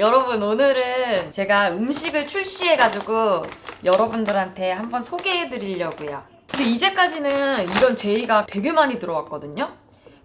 여러분 오늘은 제가 음식을 출시해가지고 여러분들한테 한번 소개해드리려고요. 근데 이제까지는 이런 제의가 되게 많이 들어왔거든요.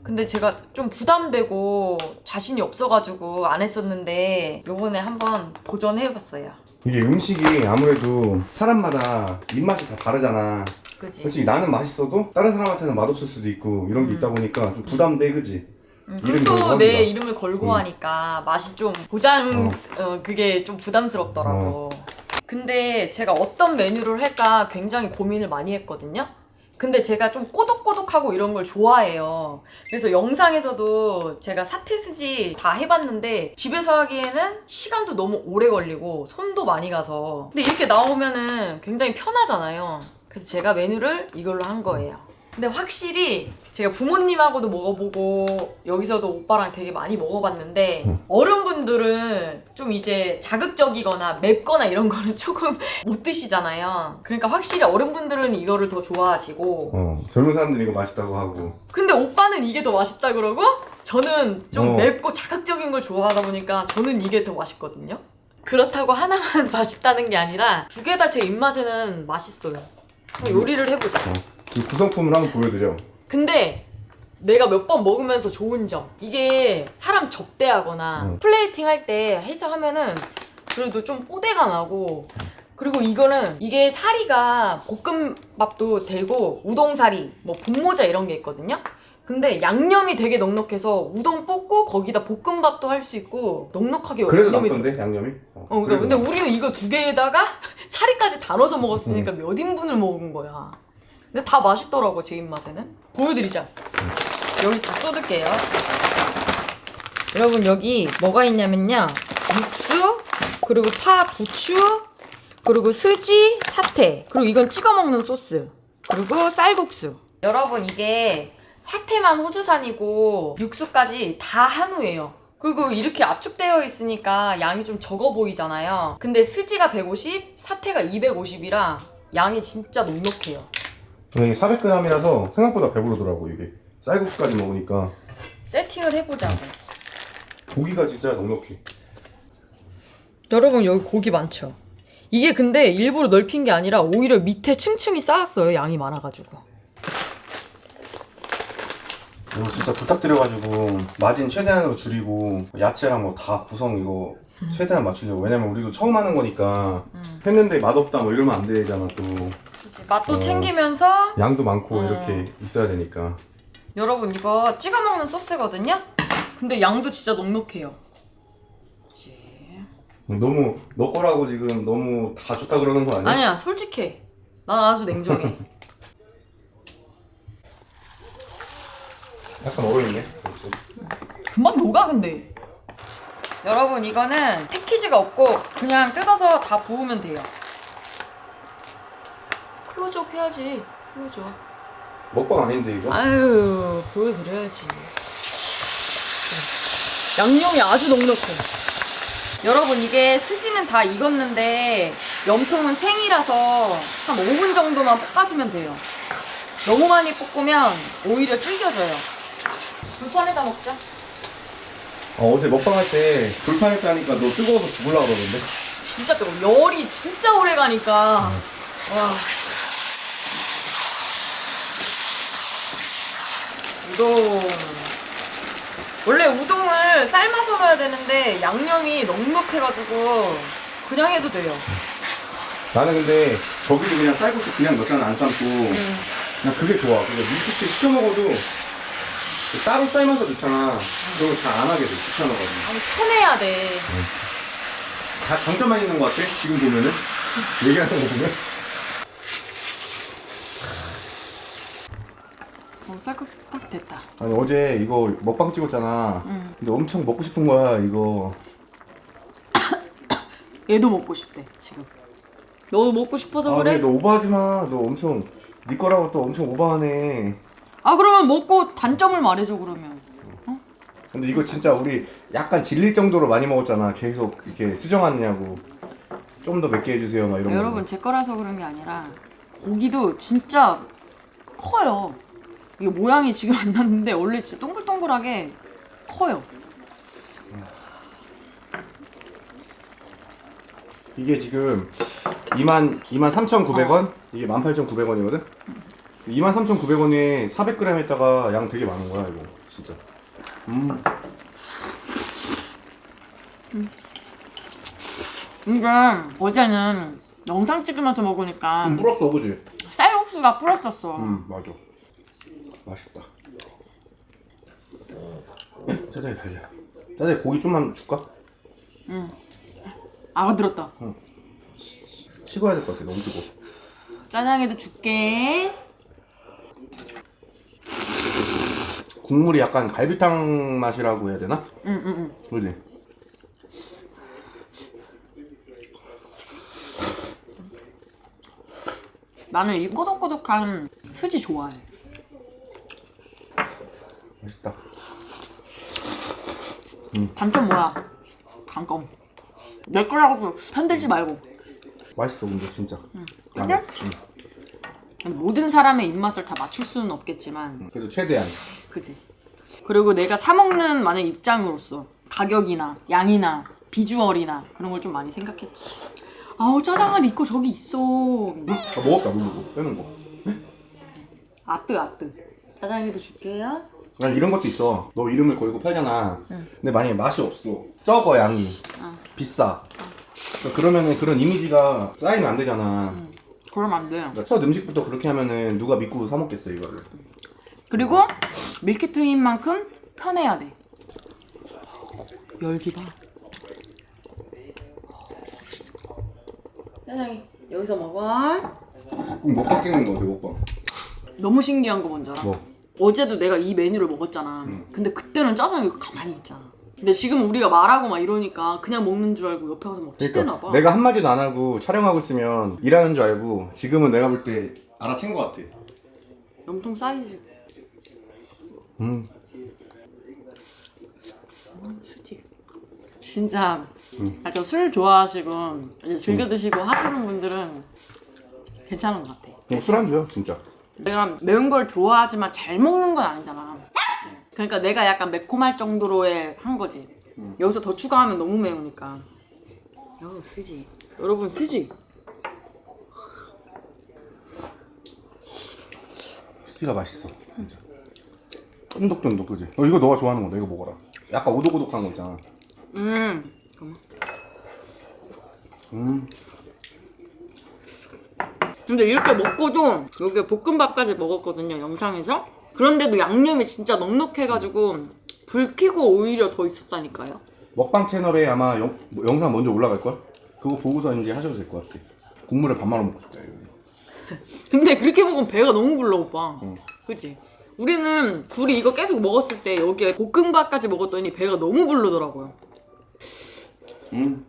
근데 제가 좀 부담되고 자신이 없어가지고 안 했었는데 요번에 한번 도전해봤어요. 이게 음식이 아무래도 사람마다 입맛이 다 다르잖아. 그지? 솔직히 나는 맛있어도 다른 사람한테는 맛없을 수도 있고 이런 게 있다 보니까 좀 부담돼, 그지? 음, 이름이 또 걸고 내 합니다. 이름을 걸고 하니까 맛이 좀 보장 어, 그게 좀 부담스럽더라고. 근데 제가 어떤 메뉴를 할까 굉장히 고민을 많이 했거든요. 근데 제가 좀 꼬독꼬독하고 이런 걸 좋아해요. 그래서 영상에서도 제가 사태스지 다 해봤는데 집에서 하기에는 시간도 너무 오래 걸리고 손도 많이 가서 근데 이렇게 나오면은 굉장히 편하잖아요. 그래서 제가 메뉴를 이걸로 한 거예요. 근데 확실히 제가 부모님하고도 먹어보고 여기서도 오빠랑 되게 많이 먹어봤는데 어른분들은 좀 이제 자극적이거나 맵거나 이런 거는 조금 못 드시잖아요. 그러니까 확실히 어른분들은 이거를 더 좋아하시고 어, 젊은 사람들이 이거 맛있다고 하고. 근데 오빠는 이게 더 맛있다 그러고 저는 좀 어. 맵고 자극적인 걸 좋아하다 보니까 저는 이게 더 맛있거든요. 그렇다고 하나만 맛있다는 게 아니라 두 개 다 제 입맛에는 맛있어요. 한번 요리를 해보자. 어. 이 구성품을 한번 보여드려. 근데 내가 몇 번 먹으면서 좋은 점 이게 사람 접대하거나 음. 플레이팅 할 때 해서 하면은 그래도 좀 뽀대가 나고 그리고 이거는 이게 사리가 볶음밥도 되고 우동사리 뭐 분모자 이런 게 있거든요 근데 양념이 되게 넉넉해서 우동 볶고 거기다 볶음밥도 할 수 있고 넉넉하게 그래도 양념이 낫던데, 양념이? 어, 어, 그래. 근데 낫- 우리는 이거 두 개에다가 사리까지 다 넣어서 먹었으니까 음. 몇 인분을 먹은 거야. 근데 다 맛있더라고, 제 입맛에는. 보여드리자. 여기 다 쏟을게요. 여러분, 여기 뭐가 있냐면요. 육수, 그리고 파, 부추, 그리고 스지, 사태, 그리고 이건 찍어 먹는 소스, 그리고 쌀국수. 여러분, 이게 사태만 호주산이고 육수까지 다 한우예요. 그리고 이렇게 압축되어 있으니까 양이 좀 적어 보이잖아요. 근데 스지가 150, 사태가 250이라 양이 진짜 넉넉해요. 근데 이게 400g이라서 생각보다 배부르더라고, 이게. 쌀국수까지 먹으니까. 세팅을 해보자고. 고기가 진짜 넉넉해. 여러분 여기 고기 많죠? 이게 근데 일부러 넓힌 게 아니라 오히려 밑에 층층이 쌓았어요. 양이 많아가지고. 이거 진짜 부탁드려가지고 마진 최대한으로 줄이고 야채랑 뭐 다 구성 이거 최대한 맞추려고 왜냐면 우리도 처음 하는 거니까 했는데 맛없다 뭐 이러면 안 되잖아 또 맛도 어. 챙기면서 양도 많고 어. 이렇게 있어야 되니까 여러분 이거 찍어 먹는 소스거든요. 근데 양도 진짜 넉넉해요. 그치. 너무 너 거라고 지금 너무 다 좋다 그러는 거 아니야? 아니야 솔직해. 난 아주 냉정해. 약간 어려운데 벌써. 금방 녹아 근데. 여러분 이거는 패키지가 없고 그냥 뜯어서 다 부으면 돼요. 클로즈업 해야지. 클로즈업. 먹방 아닌데 이거? 아유 보여드려야지. 양념이 아주 넉넉해. 여러분 이게 스지는 다 익었는데 염통은 생이라서 한 5분 정도만 볶아주면 돼요. 너무 많이 볶으면 오히려 질겨져요. 불판에다 먹자. 어, 어제 먹방 할 때 불판에 하니까 너 뜨거워서 죽을라 그러던데 진짜 뜨거워. 열이 진짜 오래 가니까. 와. 우동. 원래 우동을 삶아서 넣어야 되는데 양념이 넉넉해가지고 그냥 해도 돼요. 나는 근데 저기도 그냥 쌀국수 그냥 넣잖아 안 삶고. 그냥 그게 좋아. 그게 밀키트 시켜 먹어도 따로 삶아서 넣잖아. 그런 거 잘 안 하게 돼 귀찮아가지고 아니 편해야 돼. 다 장점만 있는 것 같아 지금 보면은? 얘기하는 거 보면 어, 쌀국수 딱 됐다. 아니 어제 이거 먹방 찍었잖아 근데 엄청 먹고 싶은 거야 이거 얘도 먹고 싶대 지금. 너도 먹고 싶어서 아 그래? 근데 너 오버하지 마 너 엄청 네 거라고 또 엄청 오버하네 아 그러면 먹고 단점을 말해줘 그러면. 근데 이거 진짜 우리 약간 질릴 정도로 많이 먹었잖아 계속 이렇게 수정하느냐고 좀 더 맵게 해주세요 막 이런 거 여러분 제 거라서 그런 게 아니라 고기도 진짜 커요. 이게 모양이 지금 안 났는데 원래 진짜 동글동글하게 커요. 이게 지금 2만 2만 3,900원? 이게 18,900원이거든? 2만 3,900원에 400g 했다가 양 되게 많은 거야 이거 진짜. 음. 근데 어제는 영상 찍으면서 먹으니까 음, 불었어 그지? 쌀국수가 불었었어. 음 맞아 맛있다 짜장이 달려 짜장이 고기 좀만 줄까? 알아들었다. 식어야 될 것 같아 너무 뜨거 짜장에도 줄게. 국물이 약간 갈비탕 맛이라고 해야 되나? 응, 응, 응. 그지? 나는 이 꼬독꼬독한 수지 좋아해. 맛있다 단점 뭐야? 단검. 내 거라고 편들지 말고. 맛있어 근데 진짜 그래? 아, 응. 모든 사람의 입맛을 다 맞출 수는 없겠지만, 그래도 최대한 그지. 그리고 내가 사 먹는 만약 입장으로서 가격이나 양이나 비주얼이나 그런 걸 좀 많이 생각했지. 아우 짜장면 있고 저기 있어. 아, 먹었다 물고 빼는 거 아뜨 아뜨. 짜장면도 줄게요. 난 이런 것도 있어. 너 이름을 걸고 팔잖아. 근데 만약에 맛이 없어. 적어 양이. 비싸. 그러니까 그러면은 그런 이미지가 쌓이면 안 되잖아. 그러면 안 돼. 그러니까 첫 음식부터 그렇게 하면은 누가 믿고 사 먹겠어 이거를. 그리고 밀키트인 만큼 편해야 돼. 열기 봐. 짜장이 여기서 먹어. 꼭 먹방 찍는 거 같아 먹방. 너무 신기한 거 뭔지 알아? 뭐? 어제도 내가 이 메뉴를 먹었잖아. 근데 그때는 짜장이 가만히 있잖아. 근데 지금 우리가 말하고 막 이러니까 그냥 먹는 줄 알고 옆에 가서 막 치대나 봐. 그러니까 내가 한 마디도 안 하고 촬영하고 있으면 일하는 줄 알고 지금은 내가 볼 때 알아챈 거 같아. 염통 사이즈. 음. 수지. 진짜 약간 술 좋아하시고 이제 즐겨 드시고 하시는 분들은 괜찮은 것 같아. 그냥 술안주야 진짜. 내가 매운 걸 좋아하지만 잘 먹는 건 아니잖아. 그러니까 내가 약간 매콤할 정도로의 한 거지. 여기서 더 추가하면 너무 매우니까. 여러분 쓰지. 여러분 쓰지. 스티가 맛있어. 진짜. 쫀득쫀득 그지? 어, 이거 너가 좋아하는 거다. 이거 먹어라. 약간 오독오독한 거 있잖아. 음. 잠깐만. 음. 근데 이렇게 먹고도 여기 볶음밥까지 먹었거든요 영상에서. 그런데도 양념이 진짜 넉넉해가지고 불 켜고 오히려 더 있었다니까요. 먹방 채널에 아마 영, 뭐 영상 먼저 올라갈 걸? 그거 보고서 이제 하셔도 될 것 같아. 국물을 반말로 먹고 싶다. 이거. 근데 그렇게 먹으면 배가 너무 불러 오빠. 그치? 우리는 둘이 이거 계속 먹었을 때 여기에 볶음밥까지 먹었더니 배가 너무 부르더라고요. 음.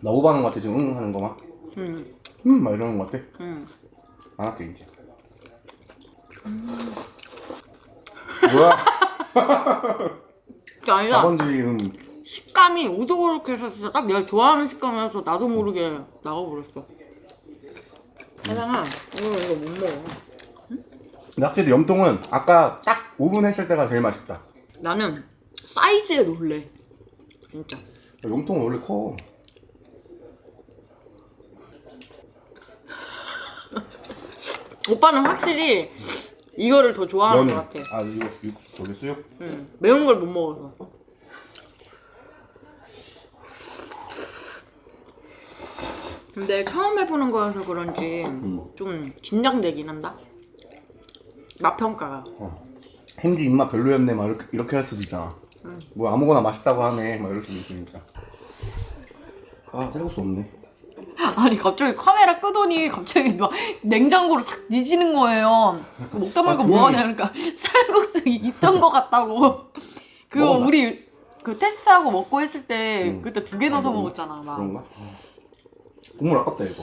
나 오버하는 것 같아 지금 응 하는 거 막. 음. 음, 막 이러는 것 같아. 음. 안 할게 이제. 뭐야? 그게 아니라 자본주의 음. 식감이 오독오독해서 진짜 딱 내가 좋아하는 식감이라서 나도 모르게 나가버렸어. 짜장아, 이거 이거 못 먹어. 확실히 염통은 아까 딱 5분 했을 때가 제일 맛있다. 나는 사이즈에 놀래. 진짜. 염통은 원래 커. 오빠는 확실히 이거를 더 좋아하는. 것 같아. 아 이거 이거 저기 수육? 응. 매운 걸 못 먹어서. 근데 처음 해보는 거여서 그런지 좀 긴장되긴 한다. 맛 평가가. 어. 햄지 입맛 별로였네 막 이렇게, 이렇게 할 수도 있잖아. 뭐 아무거나 맛있다고 하네 막 이럴 수도 있으니까. 아 해볼 수 없네. 아니 갑자기 카메라 끄더니 갑자기 막 냉장고로 싹 뒤지는 거예요. 먹다 말고 아, 뭐 분명히- 하냐 그러니까 쌀국수 있던 거 같다고. 그거 먹어봐. 우리 그 테스트하고 먹고 했을 때 음. 그때 두 개 넣어서 아, 먹- 먹었잖아. 막. 그런가? 어. 국물 아깝다 이거.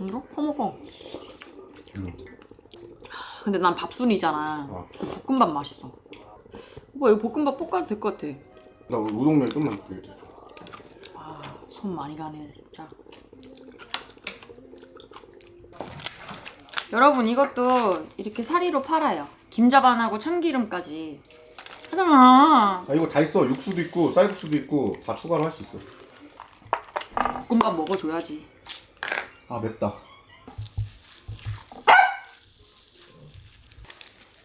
이거 퍼먹어. 근데 난 밥순이잖아. 어. 볶음밥 맛있어. 오빠 이거 볶음밥 볶아도 될 것 같아. 나 우동면 좀만. 아, 손 많이 가네 진짜. 여러분 이것도 이렇게 사리로 팔아요. 김자반하고 참기름까지 하지마. 아 이거 다 있어. 육수도 있고 쌀국수도 있고 다 추가로 할 수 있어. 볶음밥 먹어줘야지. 아 맵다.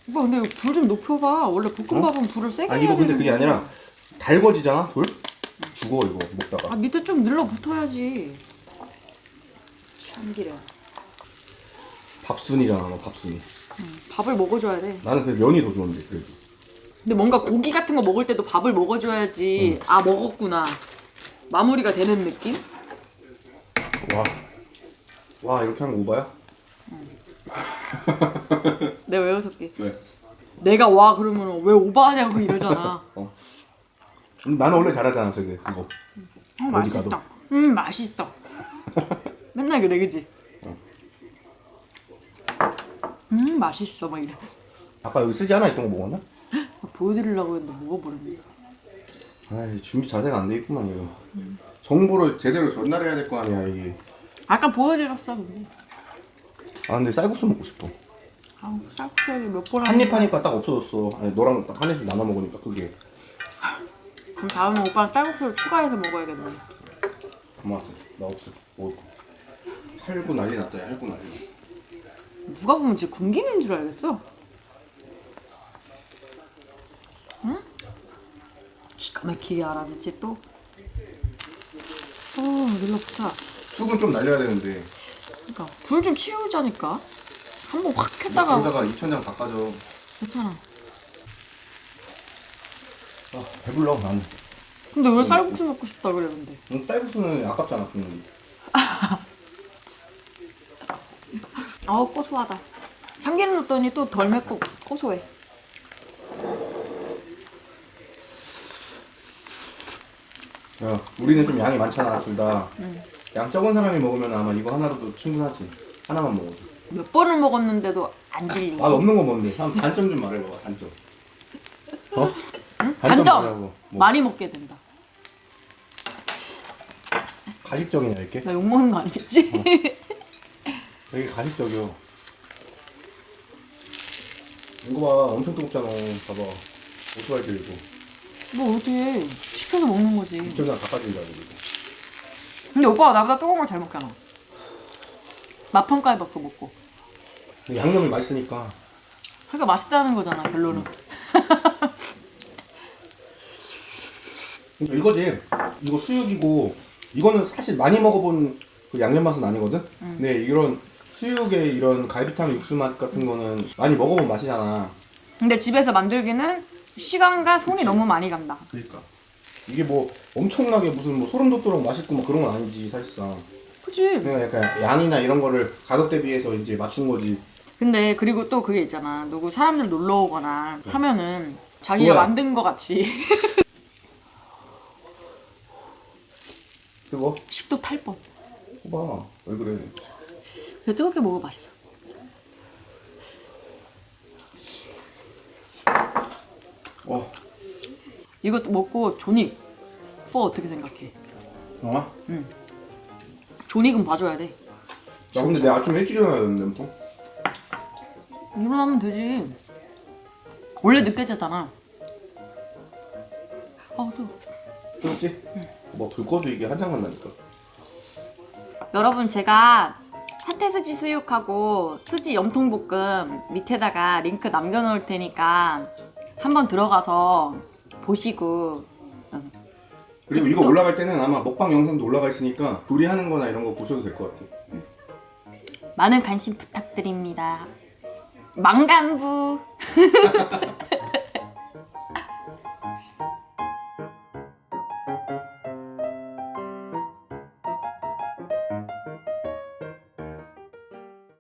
오빠 근데 불 좀 높여봐. 원래 볶음밥은 불을 세게 아 해야 이거 근데 되는 그게 거야. 아니라 달궈지잖아 돌? 죽어 이거 먹다가. 아 밑에 좀 늘러 붙어야지. 참기름. 밥순이잖아 너 밥순이. 밥을 먹어줘야 돼. 나는 그 면이 더 좋은데 그래도. 근데 뭔가 고기 같은 거 먹을 때도 밥을 먹어줘야지. 아 먹었구나. 마무리가 되는 느낌? 와. 와 이렇게 거 오바야? 내가 왜 개? 왜? 내가 와 그러면 왜 오버하냐고 이러잖아. 어. 음, 나는 원래 잘하잖아 저게 그거. 어, 맛있어. 가도. 음 맛있어. 맨날 그래 그지? 음 맛있어 막 이래. 아까 여기 쓰지 하나 있던 거 먹었나? 보여드리려고 했는데 먹어버렸네. 아이 준비 자세가 안 돼 있구만 이거. 정보를 제대로 전달해야 될 거 아니야 이게. 아까 보여드렸어 근데. 아 근데 쌀국수 먹고 싶어. 아우 쌀국수를 몇번 한 입 하니까 딱 없어졌어. 아니 너랑 딱 한 입씩 나눠 먹으니까 그게. 그럼 다음에 오빠는 쌀국수를 추가해서 먹어야겠네. 고마웠어. 나 없어. 거. 할구 난리 났다. 야, 할구 난리. 누가 보면 진짜 군기인 줄 알겠어. 응? 기가 막히게 알아듣지 또. 어, 눌러붙어. 쑥은 좀 날려야 되는데. 그러니까 불 좀 키우자니까. 한 번 확 켰다가 그러다가 이천장 다 까져. 괜찮아. 아 배불러 나는. 근데 왜 쌀국수 먹고 싶다 그래 근데. 응, 쌀국수는 아깝잖아 붓는 아 고소하다. 참기름 넣었더니 또 덜 맵고 고소해. 야 우리는 좀 양이 많잖아 둘 다. 양 적은 사람이 먹으면 아마 이거 하나로도 충분하지. 하나만 먹어도. 몇 번을 먹었는데도 안 질리고. 맛 없는 거 뭔데? 한 단점 좀 말해봐 단점. 어? 단점. 뭐 많이 먹게 된다. 가식적이냐 이렇게? 나 욕 먹는 거 아니겠지? 되게 가식적이요. 이거 봐 엄청 뜨겁잖아. 봐봐. 오토바이 들고. 뭐 어떻게 시켜서 먹는 거지. 이천장 다 까진다 이거. 근데 오빠가 나보다 뜨거운 걸 잘 먹잖아. 맛 평가해봤고 먹고. 근데 양념이 맛있으니까. 그러니까 맛있다는 거잖아 결론은. 그러니까 이거지. 이거 수육이고 이거는 사실 많이 먹어본 그 양념 맛은 아니거든. 근데 이런 수육의 이런 갈비탕 육수 맛 같은 거는 많이 먹어본 맛이잖아. 근데 집에서 만들기는 시간과 손이 너무 많이 간다. 그러니까 이게 뭐 엄청나게 무슨 뭐 소름 돋도록 맛있고 뭐 그런 건 아니지 사실상. 그치? 그냥 약간 양이나 이런 거를 가격 대비해서 이제 맞춘 거지. 근데 그리고 또 그게 있잖아. 누구 사람들 놀러 오거나 하면은 자기가 뭐야? 만든 거 같이 그거 식도 탈 뻔. 봐봐 왜 그래? 근데 뜨겁게 먹어 맛있어. 어, 이거 먹고 존익 4 어떻게 생각해? 어? 존익은 봐줘야 돼. 나 근데 내가 아침 일찍 일어나야 되는데 엄청. 일어나면 되지. 원래 늦게 자잖아. 아, 또. 그렇지? 뭐 불 꺼도 이게 한 장만 나니까. 여러분 제가 사태수지 수육하고 수지 염통볶음 밑에다가 링크 남겨놓을 테니까 한번 들어가서 보시고 음, 그리고 이거 올라갈 때는 아마 먹방 영상도 올라가 있으니까 조리하는 거나 이런 거 보셔도 될 것 같아. 많은 관심 부탁드립니다. 망간부